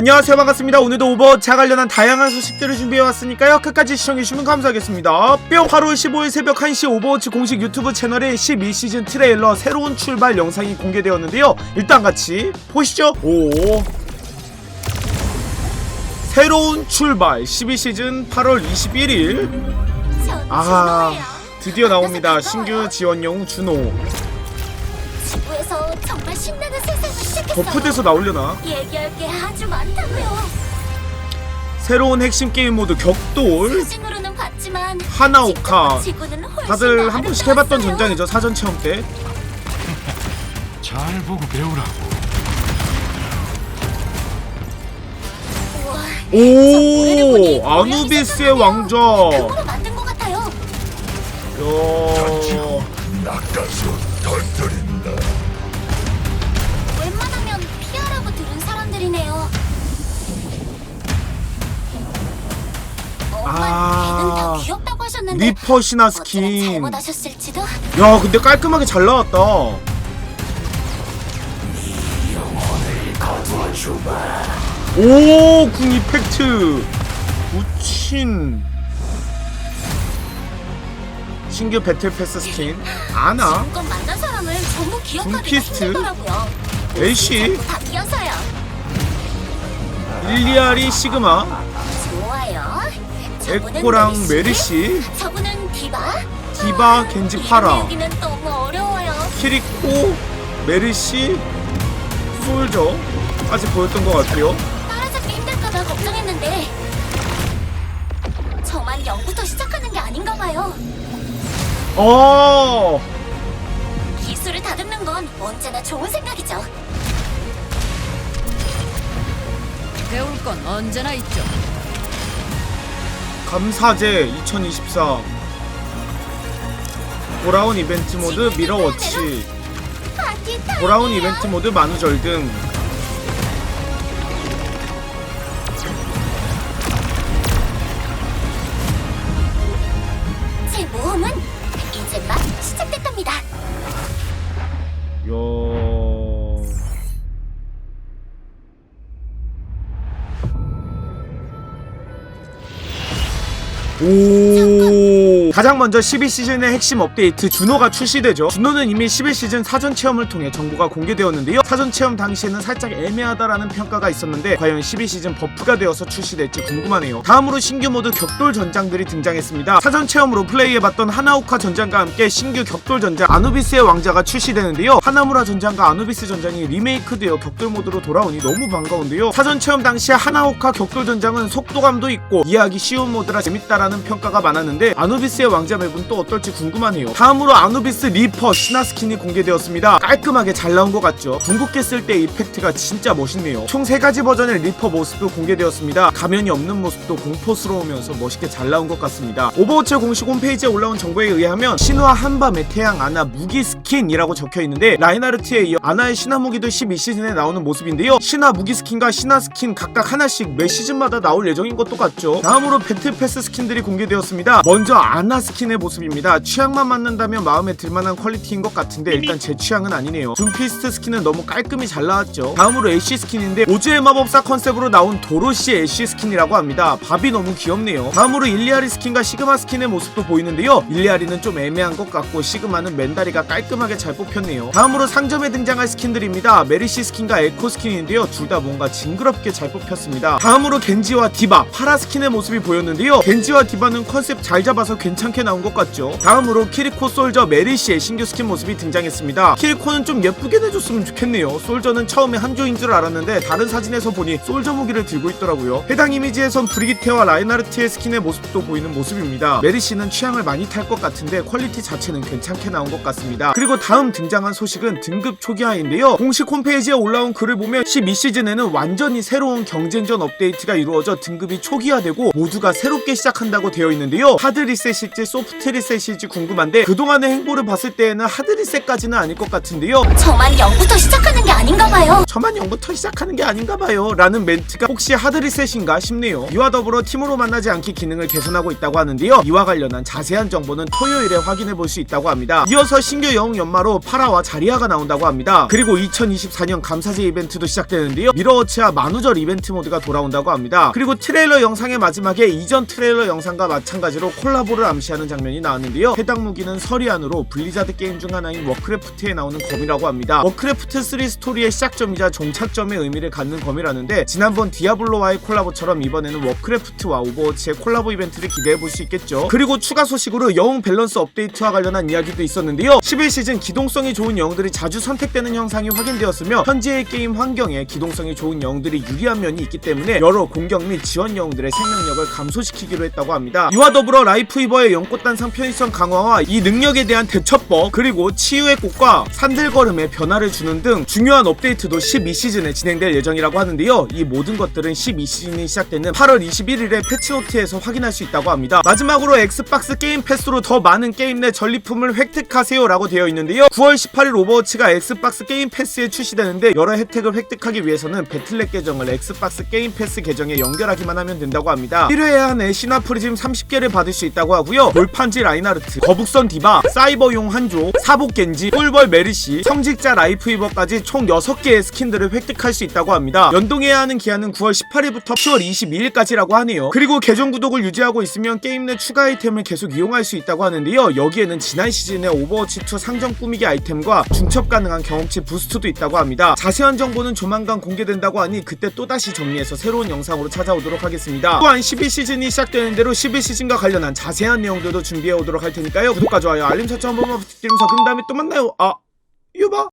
안녕하세요. 반갑습니다. 오늘도 오버워치와 관련한 다양한 소식들을 준비해왔으니까요. 끝까지 시청해주시면 감사하겠습니다. 뿅! 8월 15일 새벽 1시 오버워치 공식 유튜브 채널에 12시즌 트레일러 새로운 출발 영상이 공개되었는데요. 일단 같이 보시죠. 오. 새로운 출발 12시즌 8월 21일 아 드디어 나옵니다. 신규 지원 영웅 준호. 지구에서 정말 신나는 세상을 시작했어요. 버프돼서 나오려나 얘기할 게 아주 많다고요. 새로운 핵심 게임 모드 격돌 사진으로는 봤지만 하나오카 지구는 훨씬 다들 더한 번씩 해봤던 아름다웠어요. 전장이죠 사전 체험 때 잘 보고 배우라고. 우와, 오 아누비스의 왕자 그거로 만든 것 같아요. 야 낚아서 귀엽다고 하셨는데 리퍼 신화 어쩌면 스킨 잘못하셨을지도. 야 근데 깔끔하게 잘 나왔다 오 궁 이펙트 우친 신규 배틀 패스 스킨 아나 지금껏 만난 사람을 전부 기억하기가 분피스트? 힘들더라고요. 애쉬 다 끼어서요. 일리아리 시그마 에코랑 메리시, 메리시 저분은 디바. 디바 겐지 파라 여기는 너무 어려워요. 키리코 메르시 솔저까지 보였던 것 같아요 따라잡기 힘들까봐 걱정했는데 저만 0부터 시작하는 게 아닌가 봐요. 어 기술을 다듬는 건 언제나 좋은 생각이죠. 배울 건 언제나 있죠. 감사제 2024 돌아온 이벤트 모드 미러워치! 돌아온 이벤트 모드 만우절 등 오 가장 먼저 12시즌의 핵심 업데이트 준호가 출시되죠. 준호는 이미 11시즌 사전 체험을 통해 정보가 공개되었는데요. 사전 체험 당시에는 살짝 애매하다라는 평가가 있었는데 과연 12시즌 버프가 되어서 출시될지 궁금하네요. 다음으로 신규 모드 격돌 전장들이 등장했습니다. 사전 체험으로 플레이해봤던 하나오카 전장과 함께 신규 격돌 전장 아누비스의 왕자가 출시되는데요. 하나무라 전장과 아누비스 전장이 리메이크되어 격돌 모드로 돌아오니 너무 반가운데요. 사전 체험 당시에 하나오카 격돌 전장은 속도감도 있고 이해하기 쉬운 모드라 재밌다라는 평가가 많았는데 아누비스의 왕자 맵은 또 어떨지 궁금하네요. 다음으로 아누비스 리퍼 신화 스킨이 공개되었습니다. 깔끔하게 잘 나온 것 같죠? 궁극기 쓸 때 이펙트가 진짜 멋있네요. 총 3가지 버전의 리퍼 모습도 공개되었습니다. 가면이 없는 모습도 공포스러우면서 멋있게 잘 나온 것 같습니다. 오버워치 공식 홈페이지에 올라온 정보에 의하면 신화 한밤의 태양 아나 무기 스킨이라고 적혀 있는데 라인하르트에 이어 아나의 신화 무기도 12시즌에 나오는 모습인데요. 신화 무기 스킨과 신화 스킨 각각 하나씩 매 시즌마다 나올 예정인 것도 같죠? 다음으로 배틀 패스 스킨들이 공개되었습니다. 먼저 아나 스킨의 모습입니다. 취향만 맞는다면 마음에 들만한 퀄리티인 것 같은데 일단 제 취향은 아니네요. 둠피스트 스킨은 너무 깔끔히 잘 나왔죠. 다음으로 애쉬 스킨인데 오즈의 마법사 컨셉으로 나온 도로시 애쉬 스킨이라고 합니다. 밥이 너무 귀엽네요. 다음으로 일리아리 스킨과 시그마 스킨의 모습도 보이는데요. 일리아리는 좀 애매한 것 같고 시그마는 맨다리가 깔끔하게 잘 뽑혔네요. 다음으로 상점에 등장할 스킨들입니다. 메리시 스킨과 에코 스킨인데요. 둘 다 뭔가 징그럽게 잘 뽑혔습니다. 다음으로 겐지와 디바 파라 스킨의 모습이 보였는데요. 겐지와 디바는 컨셉 잘 잡아서 괜찮 게 나온 것 같죠? 다음으로 키리코 솔저 메리시의 신규 스킨 모습이 등장했습니다. 키리코는 좀 예쁘게 내줬으면 좋겠네요. 솔저는 처음에 한조인 줄 알았는데 다른 사진에서 보니 솔저 무기를 들고 있더라고요. 해당 이미지에선 브리기테와 라인하르트의 스킨의 모습도 보이는 모습입니다. 메리시는 취향을 많이 탈 것 같은데 퀄리티 자체는 괜찮게 나온 것 같습니다. 그리고 다음 등장한 소식은 등급 초기화인데요. 공식 홈페이지에 올라온 글을 보면 12시즌에는 완전히 새로운 경쟁전 업데이트가 이루어져 등급이 초기화되고 모두가 새롭게 시작한다고 되어 있는데요. 하드 리셋이 리셋일지 소프트 리셋일지 궁금한데 그동안의 행보를 봤을 때에는 하드 리셋까지는 아닐 것 같은데요 저만 0부터 시작하는 게. 저만 0부터 시작하는 게 아닌가 봐요. 라는 멘트가 혹시 하드 리셋인가 싶네요. 이와 더불어 팀으로 만나지 않기 기능을 개선하고 있다고 하는데요. 이와 관련한 자세한 정보는 토요일에 확인해 볼 수 있다고 합니다. 이어서 신규 영웅 연마로 파라와 자리아가 나온다고 합니다. 그리고 2024년 감사제 이벤트도 시작되는데요. 미러워치와 만우절 이벤트 모드가 돌아온다고 합니다. 그리고 트레일러 영상의 마지막에 이전 트레일러 영상과 마찬가지로 콜라보를 암시하는 장면이 나왔는데요. 해당 무기는 서리안으로 블리자드 게임 중 하나인 워크래프트에 나오는 검이라고 합니다. 워크래프트 3 스토리의 시작점이 자 종착점의 의미를 갖는 검이라는데 지난번 디아블로와의 콜라보처럼 이번에는 워크래프트와 오버워치의 콜라보 이벤트를 기대해 볼 수 있겠죠. 그리고 추가 소식으로 영웅 밸런스 업데이트와 관련한 이야기도 있었는데요. 11시즌 기동성이 좋은 영웅들이 자주 선택되는 현상이 확인되었으며 현재의 게임 환경에 기동성이 좋은 영웅들이 유리한 면이 있기 때문에 여러 공격 및 지원 영웅들의 생명력을 감소시키기로 했다고 합니다. 이와 더불어 라이프 이버의 연꽃단상 편의성 강화와 이 능력에 대한 대처법 그리고 치유의 꽃과 산들걸음의 변화를 주는 등 중요한 업데이트도 12시즌에 진행될 예정이라고 하는데요. 이 모든 것들은 12시즌이 시작되는 8월 21일에 패치노트에서 확인할 수 있다고 합니다. 마지막으로 엑스박스 게임 패스로 더 많은 게임 내 전리품을 획득하세요 라고 되어 있는데요. 9월 18일 오버워치가 엑스박스 게임 패스에 출시되는데 여러 혜택을 획득하기 위해서는 배틀넷 계정을 엑스박스 게임 패스 계정에 연결하기만 하면 된다고 합니다. 1회에 한해 신화 프리즘 30개를 받을 수 있다고 하고요. 돌판지 라인하르트 거북선 디바 사이버용 한조 사복 겐지 꿀벌 메르시 성직자 라이프 이버까지 총 6개의 스 킨들을 획득할 수 있다고 합니다. 연동해야 하는 기한은 9월 18일부터 10월 22일까지라고 하네요. 그리고 계정 구독을 유지하고 있으면 게임 내 추가 아이템을 계속 이용할 수 있다고 하는데요. 여기에는 지난 시즌의 오버워치2 상점 꾸미기 아이템과 중첩 가능한 경험치 부스트도 있다고 합니다. 자세한 정보는 조만간 공개된다고 하니 그때 또다시 정리해서 새로운 영상으로 찾아오도록 하겠습니다. 또한 12시즌이 시작되는 대로 11시즌과 관련한 자세한 내용들도 준비해 오도록 할 테니까요. 구독과 좋아요 알림 설정 한 번만 부탁드리면서 그 다음에 또 만나요. 아 유바